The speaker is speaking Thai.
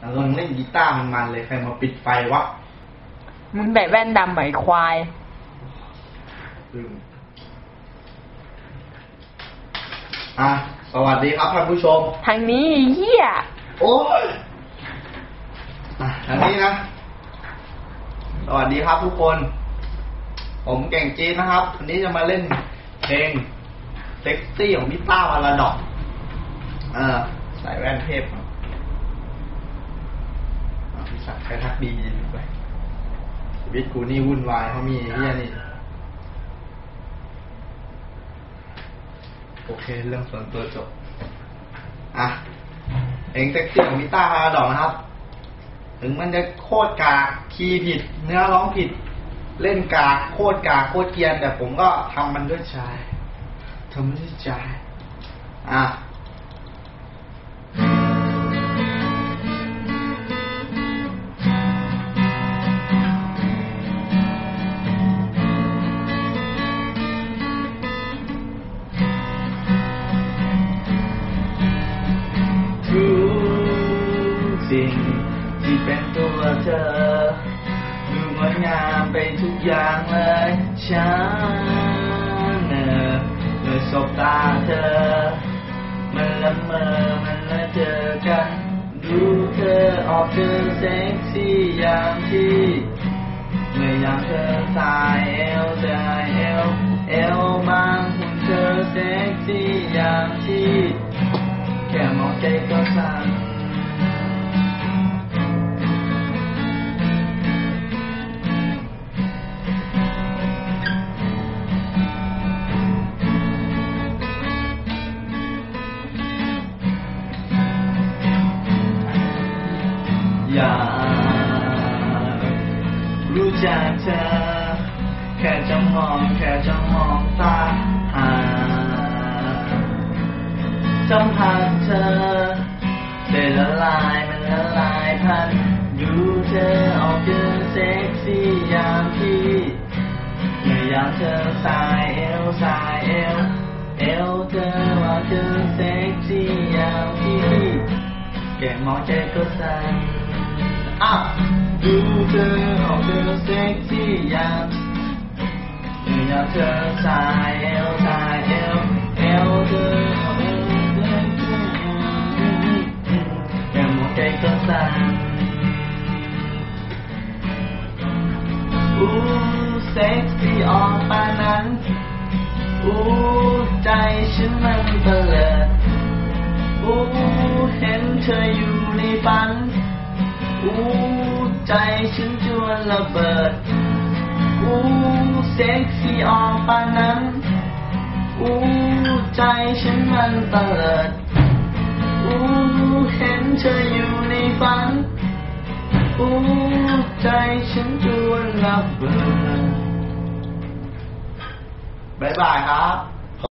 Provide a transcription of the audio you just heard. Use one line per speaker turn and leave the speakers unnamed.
กำลังเล่นกีตาร์มันๆเลยใครมาปิดไฟวะ
มึงใส่แว่นดำไหมควาย
ลืมอะ สวัสดีครับท่านผู้ชม
ทางนี้ไอ้เหี้ย
โอ้ยอะอันนี้นะ สวัสดีครับทุกคน ผมเก่งจีนนะครับ วันนี้จะมาเล่นเพลงเซ็กซี่ของพี่ต้าพาราดอก เออ ใส่แว่นเทพครับอะพี่สักดิ์ ใครทักดีไปชีวิตกูนี่วุ่นวายเพราะมีไอ้เฮียนี่ โอเค เรื่องส่วนตัวจบ อะเพลงเซ็กซี่ของมิต้าพาราดอกนะครับ ถึงมันจะโคตรกากคีย์ผิด เนื้อร้องผิด เล่นกากโคตรกากโคตรเกียน แต่ผมก็ทำมันด้วยใจทำมันด้วยใจอะ ที่เป็นตัวเธอ ดูงดงามไปทุกอย่างเลยฉันเนอเมื่อสบตาเธอ มันละเมอมันละเจอกัน ดูเธอออกเจอเซ็กซี่อย่างที่เมื่อยามเธอสายเอวสายเอวเอวบางหุ่นเธอเซ็กซี่อย่างที่แค่มองใจก็สั่น อยากรู้จักเธอ แค่จะมองแค่จะมองตาหาสัมผัสเธอได้ละลายมันละลายพันดูเธอออกเดินเซ็กซี่ยามที่เมื่อยามเธอสายเอวสายเอวเอวเธอว่าเธอเซ็กซี่ยามที่แค่มองใจก็สั่น อะดูเธอออกเดินเซ็กซี่ยามเมื่อยามเธอสายเอวสายเอวเอวเธอออกเดินแค่มองใจก็สั่นอู้เซ็กซี่ออกปานั้นอู้ใจฉันมันเตลิดอู้เห็นเธออยู่ในฝัน อู้ใจฉันจวนระเบิดอู้เซ็กซี่ออกปานนั้นอู้ใจฉันมันเตลิดอู้เห็นเธออยู่ในฝันอู้ใจฉันจวนระเบิดบายบายครับ